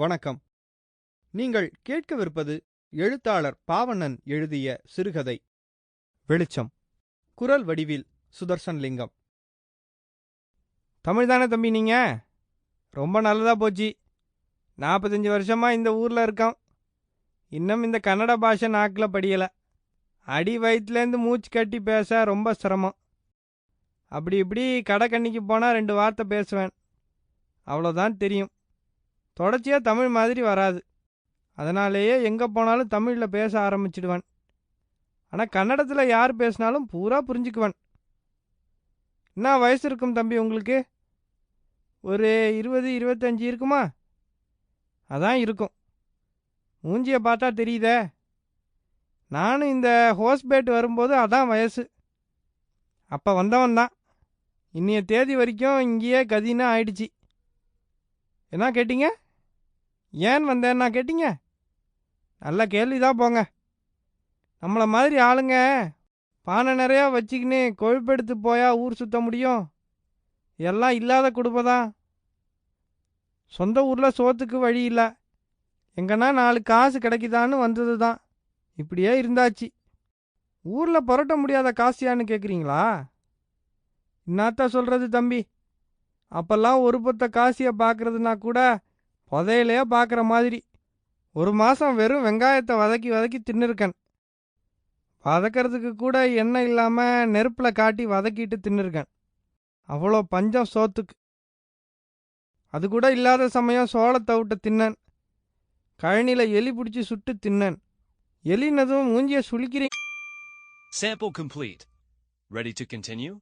வணக்கம். நீங்கள் கேட்கவிருப்பது எழுத்தாளர் பாவண்ணன் எழுதிய சிறுகதை. வெளிச்சம். குரல் வடிவில் சுதர்சன் லிங்கம். தமிழ் தானே தம்பி நீங்க? ரொம்ப நல்லதா போச்சு. நாற்பத்தஞ்சு வருஷமா இந்த ஊர்ல இருக்கான் இன்னும் இந்த கன்னட பாஷை நாக்கில் படியல. அடி வயிற்றுலேருந்து மூச்சு கட்டி பேச ரொம்ப சிரமம். அப்படி இப்படி கடைக்கண்ணிக்கு போனால் ரெண்டு வார்த்தை பேசுவேன். அவ்வளோதான் தெரியும். தொடர்ச்சியாக தமிழ் மாதிரி வராது. அதனாலேயே எங்கே போனாலும் தமிழில் பேச ஆரம்பிச்சிடுவேன். ஆனால் கன்னடத்தில் யார் பேசினாலும் பூரா புரிஞ்சுக்குவேன். என்ன வயசு இருக்கும் தம்பி உங்களுக்கு? ஒரு இருபது இருபத்தஞ்சி இருக்குமா? அதான் இருக்கும். மூஞ்சியை பார்த்தா தெரியுதே. நானும் இந்த ஹோஸ்பேட் வரும்போது அதான் வயசு. அப்போ வந்தவன் தான். இன்னைய தேதி வரைக்கும் இங்கேயே கதின்னு ஆயிடுச்சு. என்ன கேட்டீங்க? ஏன் வந்தேன்னா கேட்டீங்க? நல்ல கேள்விதான் போங்க. நம்மளை மாதிரி ஆளுங்க பானை நிறையா வச்சுக்கின்னு கொழுப்பெடுத்து போயா ஊர் சுத்த முடியும்? எல்லாம் இல்லாத குடும்பம் தான். சொந்த ஊரில் சோத்துக்கு வழி இல்லை. எங்கன்னா நாலு காசு கிடைக்குதான்னு வந்தது தான். இப்படியே இருந்தாச்சு. ஊரில் புரட்ட முடியாத காசியான்னு கேட்குறீங்களா என்னத்த சொல்கிறது தம்பி? அப்போல்லாம் ஒரு பொத்த காசியை பார்க்குறதுனா கூட புதையிலையே பார்க்குற மாதிரி. ஒரு மாதம் வெறும் வெங்காயத்தை வதக்கி வதக்கி தின்னுருக்கேன். வதக்கிறதுக்கு கூட எண்ணெய் இல்லாமல் நெருப்பில் காட்டி வதக்கிட்டு தின்னுருக்கேன். அவ்வளோ பஞ்சம் சோத்துக்கு. அது கூட இல்லாத சமயம் சோளத்தை விட்டு தின்னேன். கழனியில் எலி பிடிச்சி சுட்டு தின்னேன். எலினதும் மூஞ்சிய சுளிக்கிறீங்க Sample complete. Ready to continue?